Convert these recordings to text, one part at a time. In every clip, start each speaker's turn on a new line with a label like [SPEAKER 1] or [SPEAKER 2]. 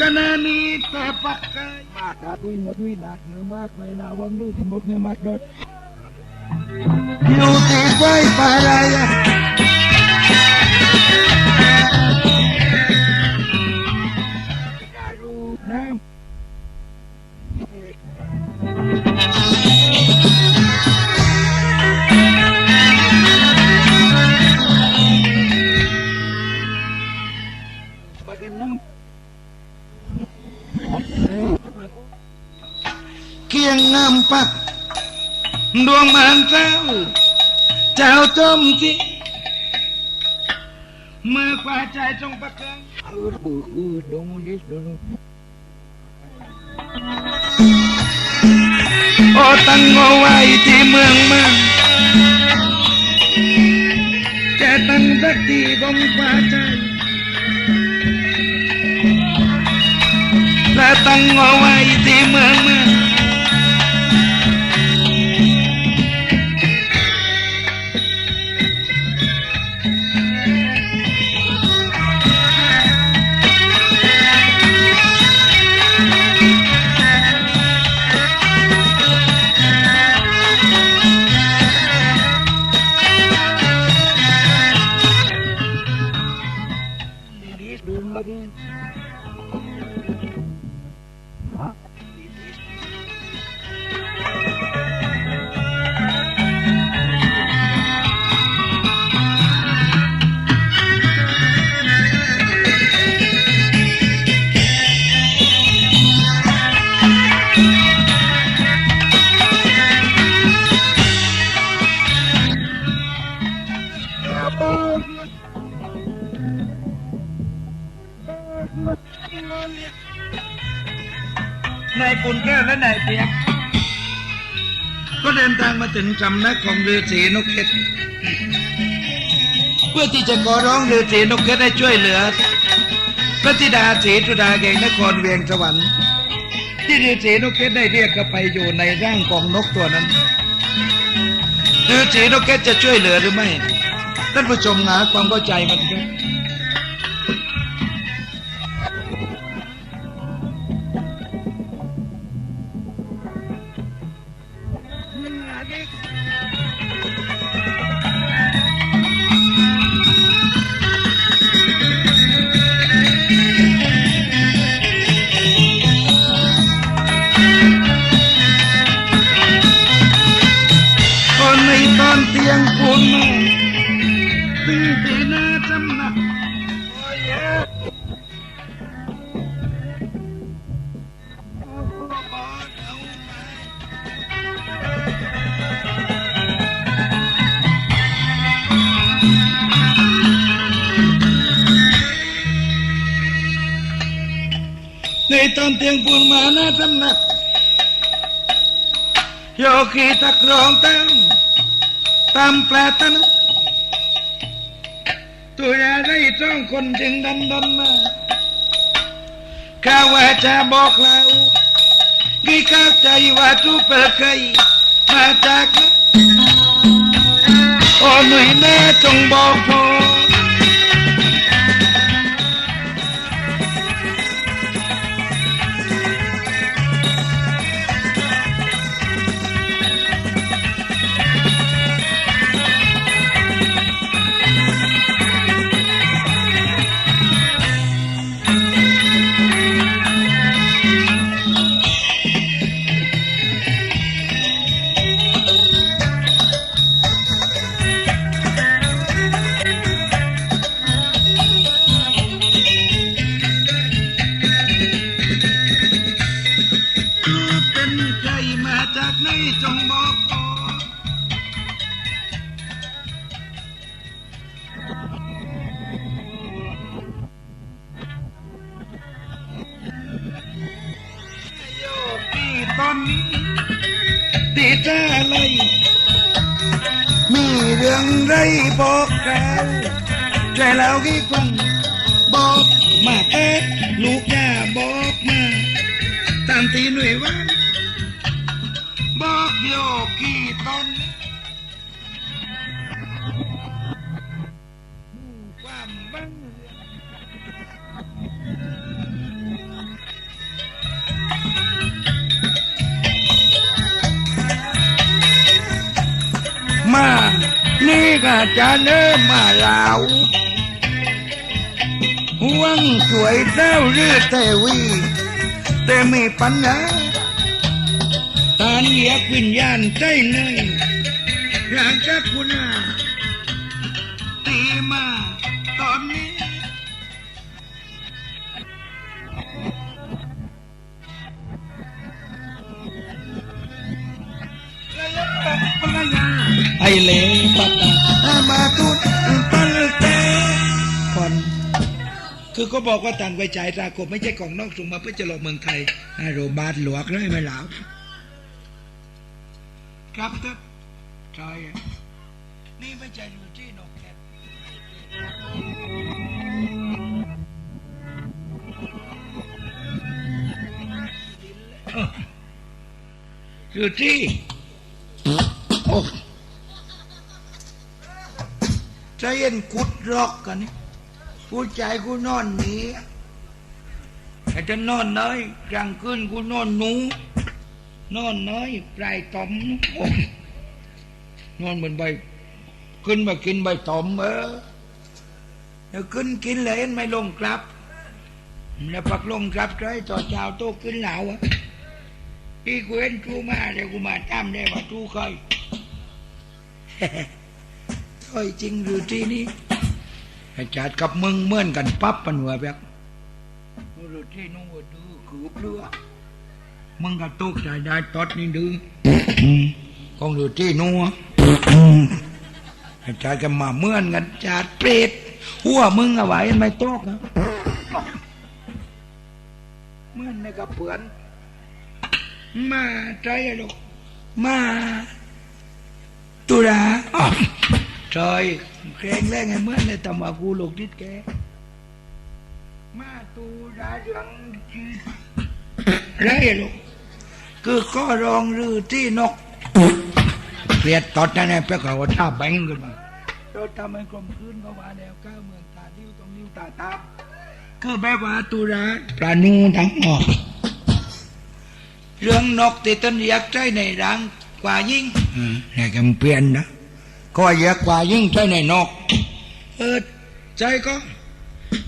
[SPEAKER 1] คณะนี้แต่ปักไก
[SPEAKER 2] มากาตุยหม เกียง
[SPEAKER 1] งามปักดวงมันเจ้าเจ้าจมที่เมื่อควาใจจงประกันำ
[SPEAKER 2] เก็
[SPEAKER 1] เดิ
[SPEAKER 2] น
[SPEAKER 1] ทางมาถึงสำนักของฤาษีนกเก็ตเพื่อที่จะขอร้องฤาษีนกเก็ตให้ช่วยเหลือ พระธิดาศรีจุดาแห่งนครเวียงสวรรค์ที่ฤาษีนกเก็ตได้เรียกเข้าไปอยู่ในร่างของนกตัวนั้นฤาษีนกเก็ตจะช่วยเหลือหรือไม่ ท่านผู้ชมหาความเข้าใจมันครับ จึงดันดันมาข้าว่าจะบอกเรากี่เข้าใจว่าทุกเปิดใคยมาจากไหนโอ้หน่วยแม่จงบอกพอ นี่ก็จะเนิ่มมาลาวห่วงสวยเจ้าหรือเตวี แต่มีปัญหาตานเหยียกวิญญาณใจเนยอยากจะคุณาตีมาตอนนี้ไอเลปัตตา มาตุดปัลเตก่อนคือก็บอกว่าต่างไปจ่ายตากบไม่ใช่ของนอกส่งมาเพื่อจะหลอกเมืองไทยโรบาทหลวกเลยไม่หลาวครับเถอะใช่นี่ไม่ใช่อยู่ที่นกแคทอยู่ที่โอ้ ใจเย็นกุดรอกกันนี่ผู้ชายกูนอนหนีไอ้จะนอนน้อยกลางคืนกูนอนหนู นอนน้อยปลายตอมนอนเหมือนใบขึ้นมากินใบตอมเออเดี๋ยวขึ้นกินเลยไม่ลงกลับ แล้วปักลงกลับใจต่อเช้าโตขึ้นเหลาอะพี่กูเห็นทูมาเดี๋ยวกูมาจำได้ว่าทูเคย เคยจริงหรือที่นี่ไอ้จัดกับมึงเหมือนกันปั๊บมันหัวแบบหรือที่นู้นว่าดื้อคือเปลือมึงก็ตกใจได้ตอดนี่ดื้ออืมของหรือที่นู้นอะอืมไอ้จัดกันมาเหมือนกันจัดเปรตหัวมึงเอาไว้ไม่ตกนะเหมือนในกับเพื่อนมาใจลูกมาตุลาอ๋อจอยแข็งแรงไงเมื่อในตำมา ใช่เพลงแรกไงเมื่อในตำมะกูหลูกทิดแกมาตุลาเรื่องจีไรลูกคือข้อรองรือที่นกเกลียดตอดนั่นแหละเพื่อว่าท่าแบงขึ้นมาเราทำให้กลมคืนเขาว่าแล้วก้าวเมืองตาดิ้วตรงนิ้วตาตามคือแบบว่าตุลาปลานูทั้งหมดเรื่องนกที่ต้นยากษ์ใจในรังกว่ายิ่งนี่ก็เปลี่ยนนะ ก็อยากกว่ายิ่งใจในนอกเออใจก็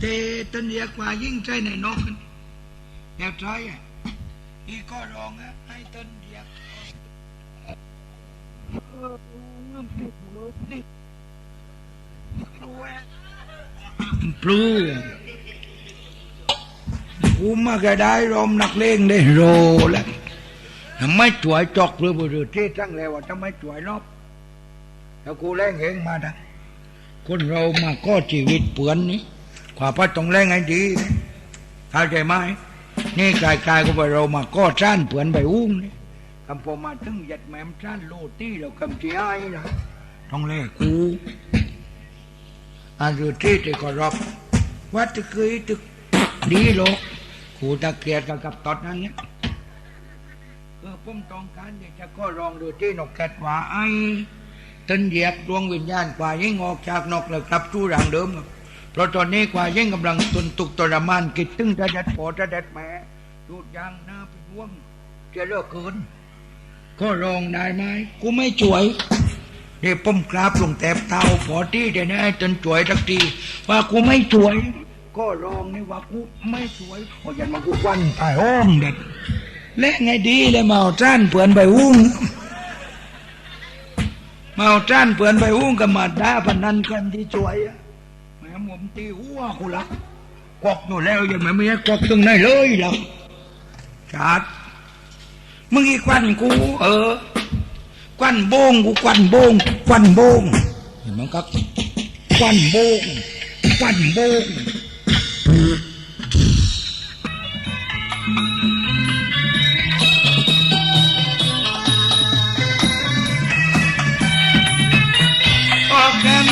[SPEAKER 1] เตต้นอยากกว่ายิ่งใจในนกกันอยากใจอะอีก็ร้องอะให้ต้นอยากปลูกูมาก็ได้รอมนักเลงได้โรแล้วทำไมจ่วยจอกหรือบุรุษที่ทั้งแล้วว่าทำไมจ่วยรอบ แล้วกูแรงเองมาดังคนเรามาก็ชีวิตเปือนนี้ขวาพัดต้องแรงให้ดีเข้าใจไหมนี่กลายก็ว่าเรามาก็จ้านเปือนใบอุ้งนี่คำพอมาถึงยัดแมมจ้านโลตี้เราคำเจียไอ้นะต้องแลกกูอันอยู่ที่ที่ก็รอบวัดตะเคยตึกดีโลกครูตะเกียดกับกับตอดนั้นเนี่ยเออผมต้องการอยากจะก็ลองดูที่นกแกดว่าไอ้ ตันเหยียบดวงวิญญาณกว่ายิ่งออกจากนกแล้วกลับสู่รังเดิมครับเพราะตอนนี้กว่ายิ่งกำลังทนตุกทรมานกิดตึงจะเด็ดปอจะเด็ดแม่ดูดยางหน้าเป็นว่วงจะเลิกเกิน ก็ลองได้ไหมกูไม่ช่วยเดี๋ยวผมกราบลงแตบเท้าพอที่เดี๋ยวนี้จนช่วยทักทีว่ากูไม่ช่วย ก็ลองนี่ว่ากูไม่สวยโอ้ยันมากูวันตายอ้อมเด็ดและไงดีเลยมาเอาจ้านเปือนไปอุ้ง มาเอาจ้านเปือนไปอุ้งกับมาด่าพนันกันที่ช่วยอะแม่ผมตีหัวกูละกอกหนูแล้วยังไม่มีกอกตรงไหนเลยหรอกจัดมึงอีควันกู เออควันโบงกูควันโบงควันโบงเห็นไหมครับควันโบงควันโบง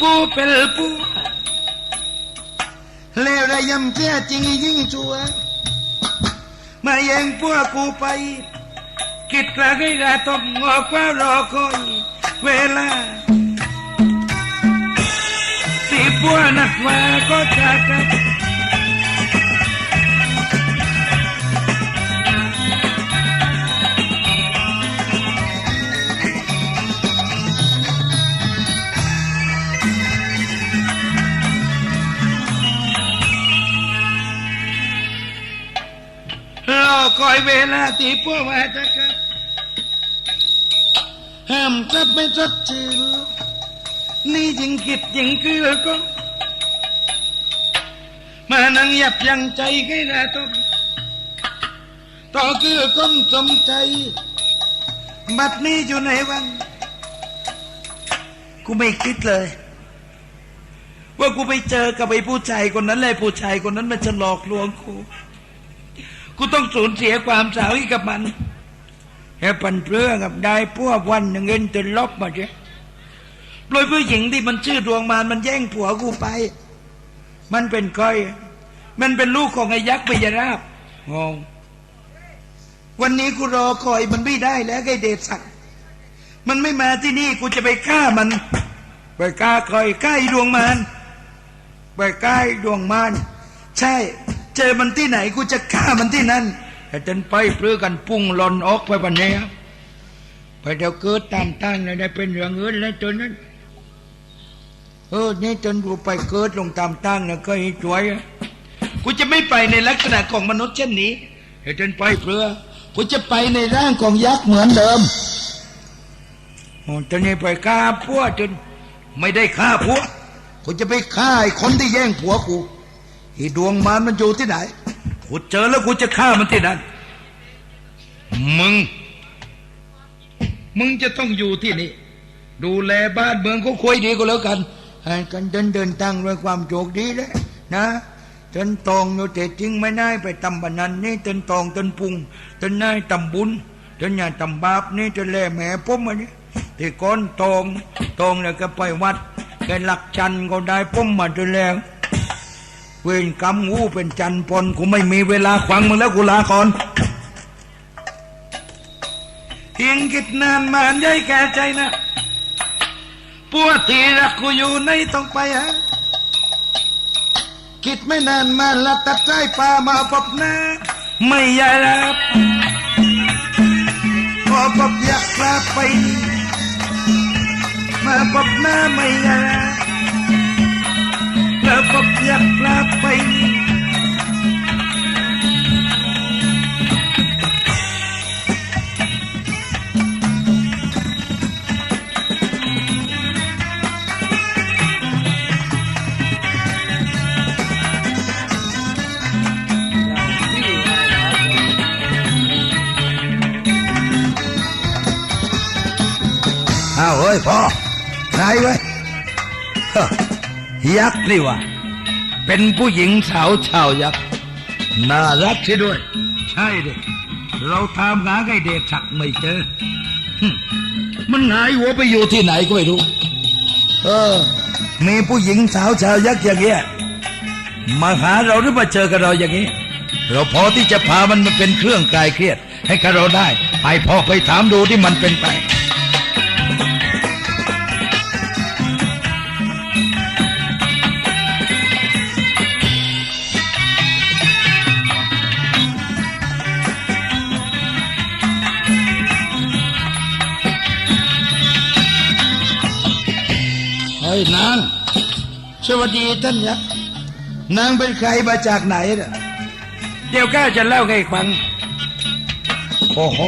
[SPEAKER 1] ปูเป็นปูเลวระยำเสียจริงยิ่งชัวมาแย่งพวกกูไป กิดกระกิกระตบงอกว่ารอคอยเวลาสีพวกนักว่าก็จะกัน อยเวลาที่พวกว่าจะกลับห้ามกลับไม่จดจือนี่ยิงคิดยิงคือก็ มานั่งยับยั้งใจให้ระทมต่อคือก้มสมใจ บัดนี้อยู่ในวังกูไม่คิดเลย ว่ากูไปเจอกับไอ้ผู้ชายคนนั้นเลยผู้ชายคนนั้นมันจะหลอกลวงกู กูต้องสูญเสียความสาวให้กับมันแค่ปันเพื่อกับได้พวกวันเงินจนลบมาเจ้โดยผู้หญิงที่มันชื่อดวงมารมันแย่งผัวกูไป มันเป็นก้อย มันเป็นลูกของไอ้ยักษ์พยาราบงงวันนี้กูรอคอยมันไม่ได้แล้วไอ้เดชศักดิ์มันไม่มาที่นี่กูจะไปฆ่ามันไปฆ่าคอยฆ่าไอ้ดวงมารไปฆ่าไอ้ดวงมารใช่ เจอมันที่ไหนกูจะฆ่ามันที่นั่นแต่จนไปเพื่อกันพุ่งหลอนออกไปวันนี้ไปเดี๋ยวเกิดตามตั้งเลยได้เป็นเรื่องเงินแล้วจนนั้นเออนี่จนกูไปเกิดลงตามตั้งนะก็ให้ช่วยกูจะไม่ไปในลักษณะของมนุษย์เช่นนี้เดี๋ยวจนไปเพื่อกูจะไปในร่างของยักษ์เหมือนเดิมโอ้จนนี่ไปฆ่าพวกจนไม่ได้ฆ่าพวกกูจะไปฆ่าไอ้คนที่แย่งผัวกู ไอ้ดวงมารมันอยู่ที่ไหนกูเจอแล้วกูจะฆ่ามันที่นั่นมึง มึงจะต้องอยู่ที่นี่ ดูแลบ้านเมืองก็คุยดีก็แล้วกันให้กันเดินเดินทางด้วยความโชคดีเลยนะจนตองอยู่แต่จริงไม่ได้ไปตำบันนันนี่จนตองจนพุงจนนายตำบุญจนอย่าตำบาปนี่จนแล่แม่ผมอันนี้ที่ก้อนตองตองแล้วก็ไปวัดแกหลักชันก็ได้ผมมาจนแล้ว เวรกรรมงูเป็นจันปนกูไม่มีเวลาขวางมึงแล้วกูลาก่อนเพียงคิดนานมานย้ายแก่ใจนะปวดที่รักกูอยู่ในต้องไปฮะคิดไม่นานมาละตัดใจป่ามาพบน้าไม่ยากรับพอพบอยากลาไป มาพบหน้าไม่ยากรับ แล้วก็ ยักษ์นี่วะเป็นผู้หญิงสาวชาวยักษ์น่ารักใช่ด้วย ใช่ดิเราตามหาไอ้เดชักไม่เจอ มันหายหัวไปอยู่ที่ไหนก็ไม่รู้ เออ มีผู้หญิงสาวชาวยักษ์อย่างเงี้ยมาหาเราหรือมาเจอกับเราอย่างนี้ เราพอที่จะพามันมาเป็นเครื่องกายเครียด ให้กับเราได้ ไปพอไปถามดูที่มันเป็นไป สวัสดีท่านยักษ์นางเป็นใครมาจากไหนน่ะเดี๋ยวข้าจะเล่าให้ฟัง โอ้โห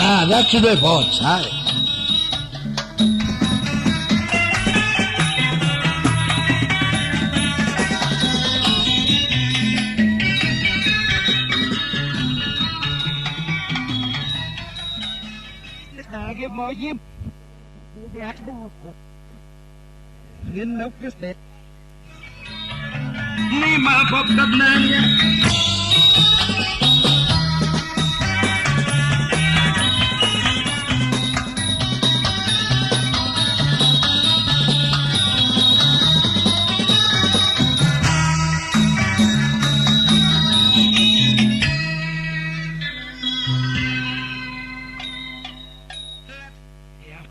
[SPEAKER 1] น่ารักซะด้วยพ่อใช่
[SPEAKER 2] หาเก็บหมอยิ้มอยากดูเงินนกพิเศษ
[SPEAKER 1] นี่มาพบกับนางยักษ์
[SPEAKER 2] เดินงดดิ้ I'm not Ni ma bob dat nanya.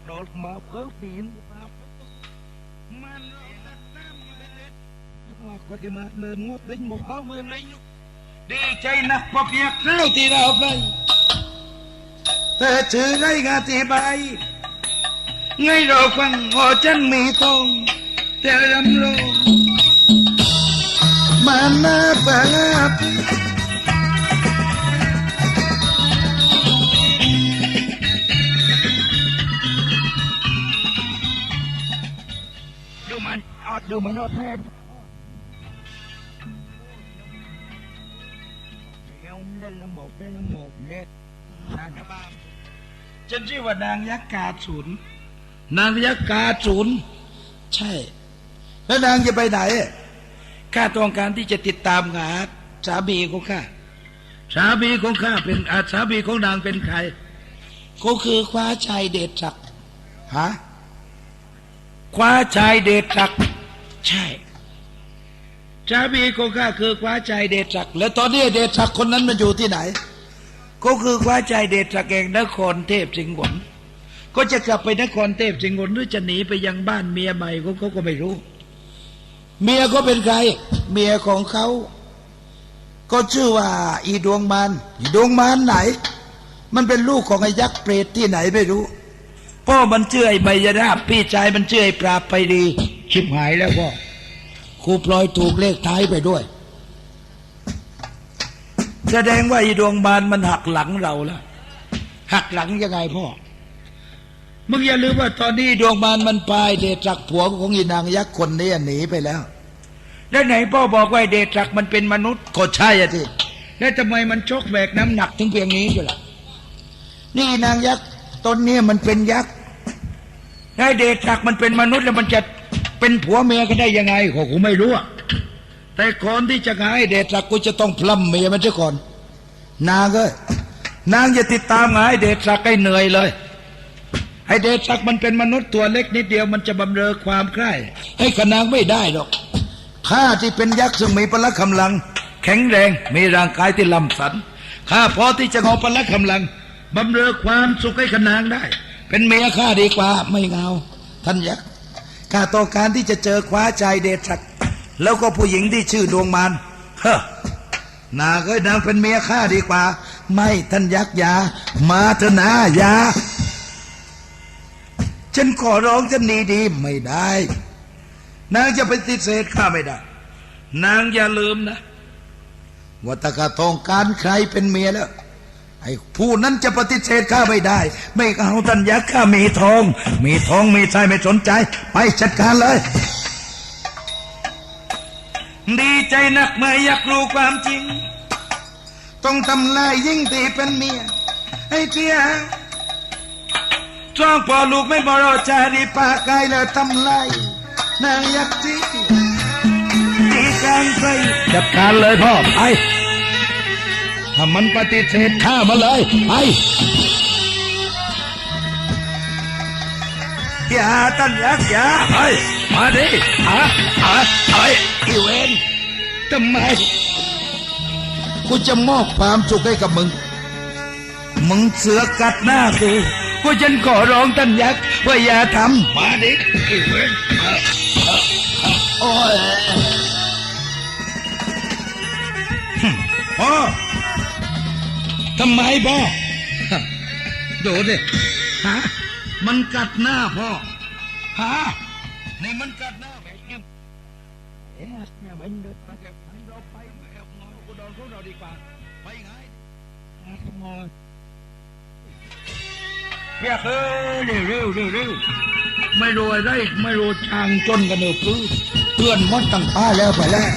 [SPEAKER 2] not my puppy in Kuati mat mengut ding mo pa mo nay. Di chay na kopya klo ti na hoplay. Ta chư ngay ga ti bay. Ngay đồ phăng ngò chân mì tông. Theo lắm
[SPEAKER 1] lô. Mà. ชื่อว่านางยักษ์กาศูนนางยักษ์กาศูนใช่ แล้วนางจะไปไหนข้าต้องการที่จะติดตามหาสามีของข้าสามีของข้าเป็นอาสามีของนางเป็นใคร ก็คือคว้าชายเดชศักดิ์ฮะคว้าชายเดชศักดิ์ ใช่สามีของข้าคือคว้าชายเดชศักดิ์แล้วตอนนี้เดชศักดิ์คนนั้นมันอยู่ที่ไหน ก็คือคว้าใจเดชจากแห่งนครเทพสิงห์หนก็จะกลับไปนครเทพสิงห์หนหรือจะหนีไปยังบ้านเมียใหม่ของเขาก็ไม่รู้ เมียก็เป็นใคร เมียของเขา ก็ชื่อว่า อีดวงมารอีดวงมารไหน มันเป็นลูกของไอ้ยักษ์เปรตที่ไหนไม่รู้พ่อมันชื่อไอ้ใบยราบพี่ชายมันชื่อไอ้ปราบไปดี ชิบหายแล้วพ่อครูพลอยถูกเลขท้ายไปด้วย แสดงว่าอีดวงบานมันหักหลังเราล้วหักหลังยังไงพ่อมึงอย่าลืมว่าตอนนี้ดวงบานมันปลายเดชจักผัวของอีนางยักษ์คนนี้หนีไปแล้ว แล้วไหนพ่อบอกว่าเดชจักมันเป็นมนุษย์ก็ใช่อะทีแล้วทำไมมันชกแบกน้ำหนักถึงเพียงนี้อยู่ล่ะนี่นางยักษ์ตนนี้มันเป็นยักษ์แล้เดชจักมันเป็นมนุษย์แล้วมันจะ เป็นผัวเมียกันได้ยังไงก็กูไม่รู้อะแต่ก่อนที่จะหาให้เดชศักดิ์กูจะต้องพลัมเมียมันเสียก่อน นางเอ้นางอย่าติดตามหาให้เดชศักดิ์ให้เหนื่อยเลยให้เดชศักดิ์มันเป็นมนุษย์ตัวเล็กนิดเดียวมันจะบำเรอความใคร่ให้กับนางไม่ได้หรอกข้าที่เป็นยักษ์ซึ่งมีพละกำลัง แข็งแรงมีร่างกายที่ลำสันข้าพอที่จะเอาพละกำลังบำเรอความสุขให้กับนางได้ เป็นเมียข้าดีกว่าไม่เอาท่านยักษ์ ข้าต้องการที่จะเจอคว้าใจเดชศักดิ์แล้วก็ผู้หญิงที่ชื่อดวงมารเฮ้นางเอ้ยนางเป็นเมียข้าดีกว่า ไม่ท่านยักษ์ยา มาเถนะอยา ฉันขอร้องจะหนีดีไม่ได้ นางจะไปฏิเสธข้าไม่ได้ นางอย่าลืมนะว่าตะกาต้องการใครเป็นเมียแล้ว ไอ้ผู้นั้นจะปฏิเสธข้าไม่ได้ ไม่เอาท่านยักษ์ข้ามีทอง มีทองมีใจไม่สนใจ ไปจัดการเลย ดีใจนักเมื่ออยากรู้ความจริง ต้องทำลายยิ่งตีเป็นเมียให้เพียจ้องพอลูกไม่บรอจารีปากายแล้วทำลายนางยักษ์ที่ดีกลางใจจัดการเลยพ่อไป ถ้ามันปฏิเสธข้ามาเลยไปอย่าท่านยักษ์อย่าไปมาดิอะอะไอ้อีเวนทำไมกูจะมอบความสุขให้กับมึง มึงเสือกัดหน้ากูกูฉันขอร้องท่านยักษ์ว่าอย่าทำมาดิอีเวนอะอะอะโอ้ยหึพ่อ ทำไมพ่อดูดิฮะมันกัดหน้าพ่อฮะนี่มันกัดหน้าแบบนี้
[SPEAKER 2] เอ๊ะเนี่ยมันเดินมา
[SPEAKER 1] เก็บให้เราไปแอบงอนกูโดนเขาเราดีกว่าไปไง
[SPEAKER 2] มอง
[SPEAKER 1] เพียกเอ้ยเร็วเร็วเร็วเร็วไม่รู้อะไรไม่รู้ทางจนกันเนอะพื้นเพื่อนมดตั้งป้าแล้วไปแล้ว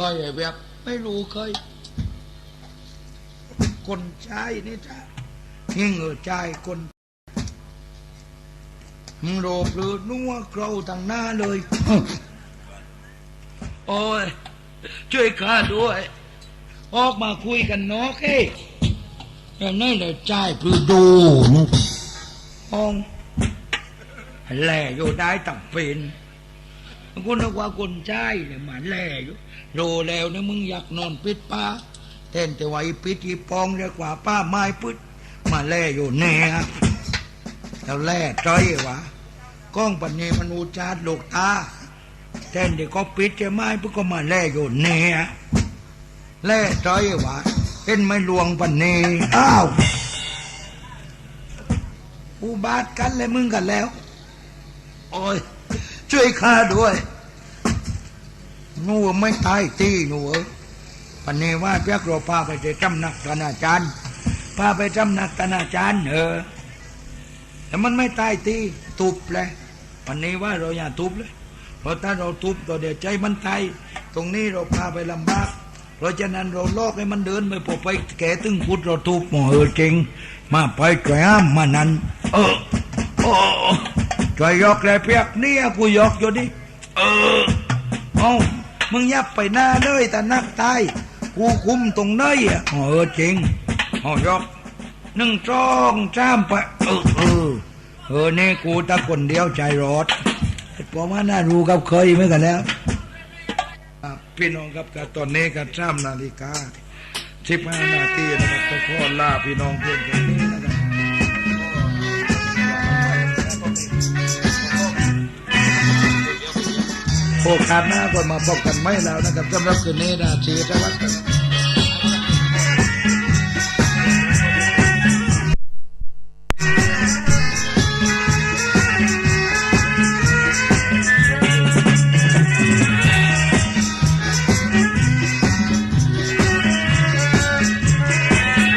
[SPEAKER 1] คยไอ้แบบไม่รู้เคยคนใช้นี่จ้ะหิ้งเออใจคนมึงโรบหรือนัวเกราทางหน้าเลย โอ้ย ช่วยข้าด้วย ออกมาคุยกันนอกเอ้แต่นั่นแหละใจพลือดูนุห้องแหล่อยู่ได้ตั้งเป็น กูนึกว่าคนใช่เนี่ยมันแล่อยู่โรแล้วเนี่ยมึงอยากนอนปิดป้าแทนแต่ว่าอีปิดอีปองเรียกว่าป้าไม้ปึดมาแล่อยู่แน่แล้วแล่จ้อยวะก้องปันนี้มันอุจาดลูกตาแทนที่ก็ปิดจะไม้ปึ๊กก็มาแล่อยู่แน่แล่จ้อยวะเป็นไม่ลวงปันนี้อ้าวอุบาทกันเลยมึงกันแล้ว โอ้ย ช่วยข้าด้วยหนูไม่ตายตีหนูปันนี้ว่าเพียกเราพาไปจะจำนักตนาจารย์พาไปจำนักตนาจารย์เออแต่มันไม่ตายตีทุบเลยปันนี้ว่าเราอย่าทุบเลยเพราะถ้าเราทุบเราเดี๋ยวใจมันตายตรงนี้เราพาไปลำบาก เพราะฉะนั้นเราลอกให้มันเดินไปพอไปแก่ตึงพุทธเราทุบหมอเออจริง มาไปแกล้มมานั้น เออโอ้ ช่วยยกเลยเพียกเนี่ยกูยกอยู่ดิเออเอามึงยับไปหน้าเลยแต่นักตายกูคุมตรงเนยอะเออจริงเอายกหนึ่งสองสามไปเออเออเออนี่กูตะคนเดียวใจรอดผมว่าน่ารู้กับเคยเหมือนกันแล้วอะพี่น้องครับกับตอนนี้กับสามนาฬิกาสิบห้านาทีนะครับต้องขอลาพี่น้องเพื่อนกัน โอกาสหน้าก็มาพบกันไม่แล้วนะครับสำหรับคืนนี้นะชีวิตวัฒน์